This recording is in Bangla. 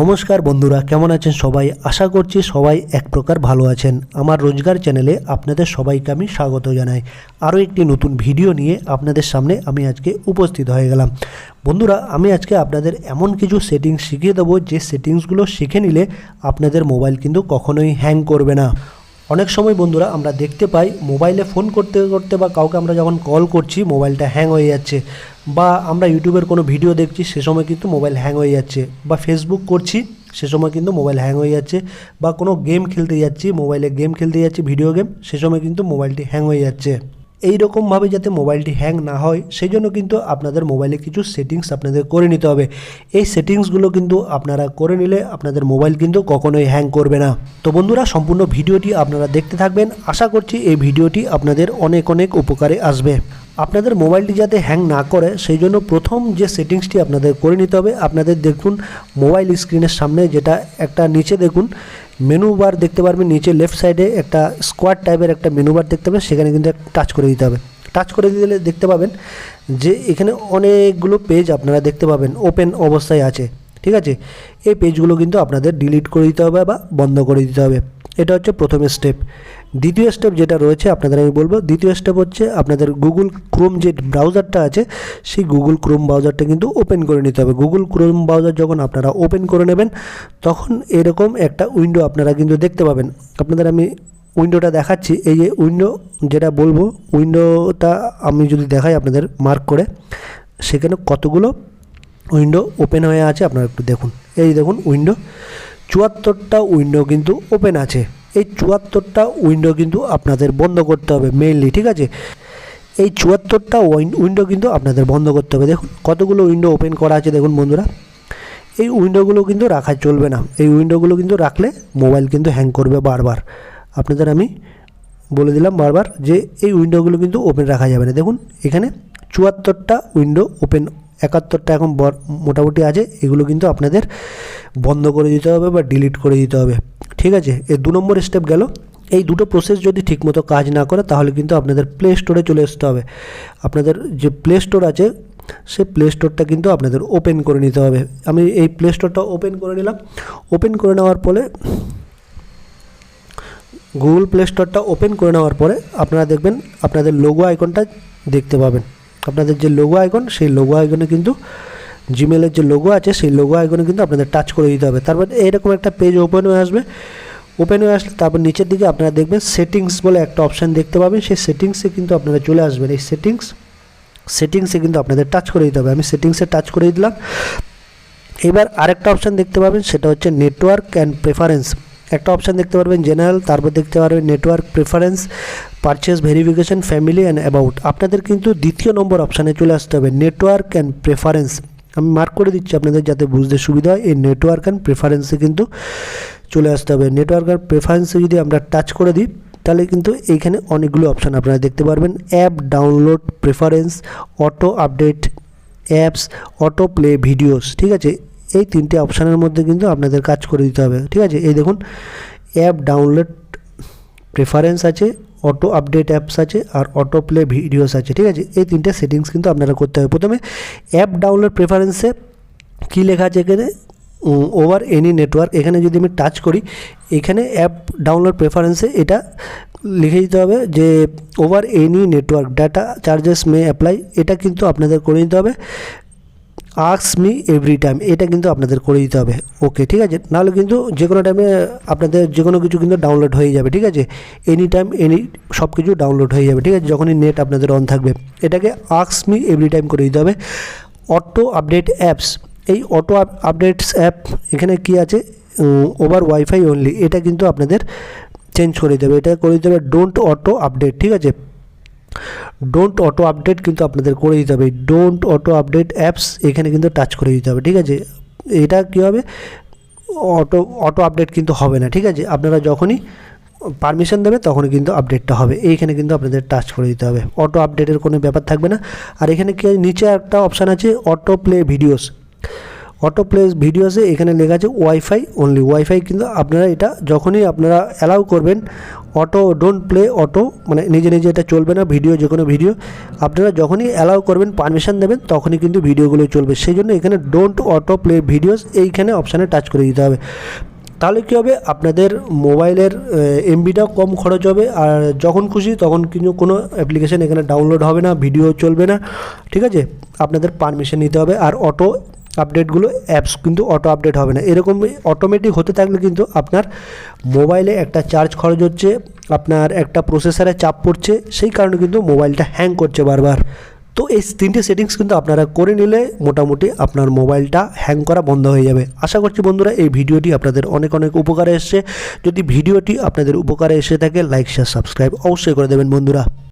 নমস্কার বন্ধুরা, কেমন আছেন সবাই? আশা করছি সবাই এক প্রকার ভালো আছেন। আমার রোজগার চ্যানেলে আপনাদের সবাইকে আমি স্বাগত জানাই। আরও একটি নতুন ভিডিও নিয়ে আপনাদের সামনে আমি আজকে উপস্থিত হয়ে গেলাম। বন্ধুরা, আমি আজকে আপনাদের এমন কিছু সেটিংস শিখিয়ে দেবো, যে সেটিংসগুলো শিখে নিলে আপনাদের মোবাইল কিন্তু কখনোই হ্যাং করবে না। অনেক সময় বন্ধুরা, আমরা দেখতে পাই মোবাইলে ফোন করতে করতে বা কাউকে আমরা যখন কল করছি, মোবাইলটা হ্যাং হয়ে যাচ্ছে। বা আমরা ইউটিউবের কোনো ভিডিও দেখছি, সে সময় কিন্তু মোবাইল হ্যাং হয়ে যাচ্ছে। বা ফেসবুক করছি, সে সময় কিন্তু মোবাইল হ্যাং হয়ে যাচ্ছে। বা কোনো গেম খেলতে যাচ্ছি মোবাইলে গেম খেলতে যাচ্ছি ভিডিও গেম সে সময় কিন্তু মোবাইলটি হ্যাং হয়ে যাচ্ছে। এই রকমভাবে যাতে মোবাইলটি হ্যাং না হয় সেই জন্য কিন্তু আপনাদের মোবাইলে কিছু সেটিংস আপনাদের করে নিতে হবে। এই সেটিংসগুলো কিন্তু আপনারা করে নিলে আপনাদের মোবাইল কিন্তু কখনোই হ্যাং করবে না। তো বন্ধুরা, সম্পূর্ণ ভিডিওটি আপনারা দেখতে থাকবেন। আশা করছি এই ভিডিওটি আপনাদের অনেক অনেক উপকারে আসবে। আপনাদের মোবাইলটি যাতে হ্যাং না করে, সেই জন্য প্রথম যে সেটিংসটি আপনাদের করে নিতে হবে, আপনাদের দেখুন মোবাইল স্ক্রিনের সামনে যেটা একটা নিচে দেখুন মেনু বার দেখতে পারবেন, নিচে লেফট সাইডে একটা স্কোয়ার টাইপের একটা মেনু বার দেখতে পাবেন, সেখানে কিন্তু টাচ করে দিতে হবে। টাচ করে দিলে দেখতে পাবেন যে এখানে অনেকগুলো পেজ আপনারা দেখতে পাবেন ওপেন অবস্থায় আছে, ঠিক আছে? এই পেজগুলো কিন্তু আপনাদের ডিলিট করে দিতে হবে বা বন্ধ করে দিতে হবে। এটা হচ্ছে প্রথম স্টেপ দ্বিতীয় স্টেপ যেটা রয়েছে, আপনাদের আমি বলব, দ্বিতীয় স্টেপ হচ্ছে আপনাদের গুগল ক্রোম যে ব্রাউজারটা আছে, সেই গুগল ক্রোম ব্রাউজারটা কিন্তু ওপেন করে নিতে হবে। গুগল ক্রোম ব্রাউজার যখন আপনারা ওপেন করে নেবেন, তখন এরকম একটা উইন্ডো আপনারা কিন্তু দেখতে পাবেন। আপনাদের আমি উইন্ডোটা দেখাচ্ছি, এই যে উইন্ডো যেটা বলব উইন্ডোটা আমি যদি দেখাই আপনাদের মার্ক করে, সেখানে কতগুলো উইন্ডো ওপেন হয়ে আছে, আপনারা একটু দেখুন। এই দেখুন উইন্ডো চুয়াত্তরটা উইন্ডো কিন্তু ওপেন আছে। এই চুয়াত্তরটা উইন্ডো কিন্তু আপনাদের বন্ধ করতে হবে মেইনলি ঠিক আছে? এই চুয়াত্তরটা উইন্ডো কিন্তু আপনাদের বন্ধ করতে হবে। দেখুন, কতগুলো উইন্ডো ওপেন করা আছে, দেখুন বন্ধুরা। এই উইন্ডোগুলো কিন্তু রাখা চলবে না। এই উইন্ডোগুলো কিন্তু রাখলে মোবাইল কিন্তু হ্যাং করবে বারবার। আপনাদের আমি বলে দিলাম বারবার যে এই উইন্ডোগুলো কিন্তু ওপেন রাখা যাবে না। দেখুন, এখানে চুয়াত্তরটা উইন্ডো ওপেন একাত্তরটা এখন মোটামুটি আছে। এগুলো কিন্তু আপনাদের বন্ধ করে দিতে হবে বা ডিলিট করে দিতে হবে। ঠিক আছে? এই দু নম্বর স্টেপ গেল। এই দুটো প্রসেস যদি ঠিকমতো কাজ না করে, তাহলে কিন্তু আপনাদের প্লে স্টোরে চলে আসতে হবে। আপনাদের যে প্লে স্টোর আছে সে প্লে স্টোরটা কিন্তু আপনাদের ওপেন করে নিতে হবে। আমি এই প্লে স্টোরটা ওপেন করে নিলাম। ওপেন করে নেওয়ার পরে গুগল প্লে স্টোরটা ওপেন করে নেওয়ার পরে আপনারা দেখবেন, আপনাদের লোগো আইকনটা দেখতে পাবেন। আপনাদের যে লোগো আইকন সেই লোগো আইকনে কিন্তু জিমেলের যে লোগো আছে, সেই লোগো আইকনে কিন্তু আপনাদের টাচ করে দিতে হবে। তারপর এরকম একটা পেজ ওপেন হয়ে আসবে। ওপেন হয়ে আসলে তারপর নিচের দিকে আপনারা দেখবেন সেটিংস বলে একটা অপশান দেখতে পাবেন। সেই সেটিংসে কিন্তু আপনারা চলে আসবেন। এই সেটিংস সেটিংসে কিন্তু আপনাদের টাচ করে দিতে হবে। আমি সেটিংসে টাচ করে দিলাম। এবার আরেকটা অপশান দেখতে পাবেন, সেটা হচ্ছে নেটওয়ার্ক অ্যান্ড প্রেফারেন্স একটা অপশান দেখতে পারবেন জেনারেল তারপর দেখতে পারবেন network preference purchase verification family and about আপনাদের কিন্তু দ্বিতীয় নম্বর অপশানে চলে আসতে হবে নেটওয়ার্ক অ্যান্ড প্রেফারেন্স আমি মার্ক করে দিচ্ছি আপনাদের যাতে বুঝতে সুবিধা হয়। এই নেটওয়ার্ক অ্যান্ড প্রেফারেন্সে কিন্তু চলে আসতে হবে। নেটওয়ার্ক অ্যান্ড প্রেফারেন্সে যদি আমরা টাচ করে দিই, তাহলে কিন্তু এইখানে অনেকগুলো অপশান আপনারা দেখতে পারবেন। App download preference auto update apps auto play videos ঠিক আছে? এই তিনটে অপশানের মধ্যে কিন্তু আপনাদের কাজ করে দিতে হবে। ঠিক আছে? এই দেখুন অ্যাপ ডাউনলোড প্রেফারেন্স আছে অটো আপডেট অ্যাপস আছে আর অটো প্লে ভিডিওস আছে, ঠিক আছে? এই তিনটে সেটিংস কিন্তু আপনারা করতে হবে। প্রথমে অ্যাপ ডাউনলোড প্রেফারেন্সে কী লেখা আছে এখানে? ওভার এনি নেটওয়ার্ক এখানে যদি আমি টাচ করি, এখানে অ্যাপ ডাউনলোড প্রেফারেন্সে এটা লিখে দিতে হবে যে over any network data charges may apply এটা কিন্তু আপনাদের করে নিতে হবে। আক্স মি এভরি টাইম এটা কিন্তু আপনাদের করে দিতে হবে। ওকে ঠিক আছে? নাহলে কিন্তু যে কোনো টাইমে আপনাদের যে কোনো কিছু কিন্তু ডাউনলোড হয়ে যাবে, ঠিক আছে? এনি টাইম এনি সব কিছু ডাউনলোড হয়ে যাবে, ঠিক আছে? যখনই নেট আপনাদের অন থাকবে। এটাকে আক্স মি এভরি টাইম করে দিতে হবে। অটো আপডেট অ্যাপস এই অটো আপডেটস অ্যাপ এখানে কি আছে? ওভার ওয়াইফাই অনলি এটা কিন্তু আপনাদের চেঞ্জ করে দিতে হবে। এটা করে দিতে হবে ডোন্ট অটো আপডেট ঠিক আছে? ডোন্ট অটো আপডেট কিন্তু আপনাদের করে দিতে হবে। ডোন্ট অটো আপডেট অ্যাপস এখানে কিন্তু টাচ করে দিতে হবে, ঠিক আছে? এটা কী হবে? অটো অটো আপডেট কিন্তু হবে না, ঠিক আছে? আপনারা যখনই পারমিশন দেবে, তখনই কিন্তু আপডেটটা হবে। এইখানে কিন্তু আপনাদের টাচ করে দিতে হবে। অটো আপডেটের কোনো ব্যাপার থাকবে না। আর এখানে কি, নিচে একটা অপশান আছে auto play videos auto play ভিডিওসে এখানে লেখা আছে ওয়াইফাই অনলি ওয়াইফাই কিন্তু আপনারা এটা যখনই আপনারা অ্যালাউ করবেন অটো ডোন্ট প্লে অটো মানে নিজে নিজে এটা চলবে না ভিডিও যে কোনো ভিডিও আপনারা যখনই অ্যালাউ করবেন পারমিশন দেবেন, তখনই কিন্তু ভিডিওগুলো চলবে। সেই জন্য এখানে ডোন্ট অটো প্লে ভিডিওস এইখানে অপশানে টাচ করে দিতে হবে। তাহলে কী হবে? আপনাদের মোবাইলের এমবিটাও কম খরচ হবে, আর যখন খুশি তখন কিন্তু কোনো অ্যাপ্লিকেশান এখানে ডাউনলোড হবে না ভিডিও চলবে না। ঠিক আছে? আপনাদের পারমিশন নিতে হবে, আর অটো আপডেটগুলো অ্যাপস কিন্তু অটো আপডেট হবে না। এরকম অটোমেটিক হতে থাকলে কিন্তু আপনার মোবাইলে একটা চার্জ খরচ হচ্ছে, আপনার একটা প্রসেসারে চাপ পড়ছে, সেই কারণে কিন্তু মোবাইলটা হ্যাং করছে বারবার। তো এই তিনটে সেটিংস কিন্তু আপনারা করে নিলে মোটামুটি আপনার মোবাইলটা হ্যাং করা বন্ধ হয়ে যাবে। আশা করছি বন্ধুরা, এই ভিডিওটি আপনাদের অনেক অনেক উপকারে এসছে। যদি ভিডিওটি আপনাদের উপকারে এসে থাকে লাইক শেয়ার সাবস্ক্রাইব অবশ্যই করে দেবেন বন্ধুরা।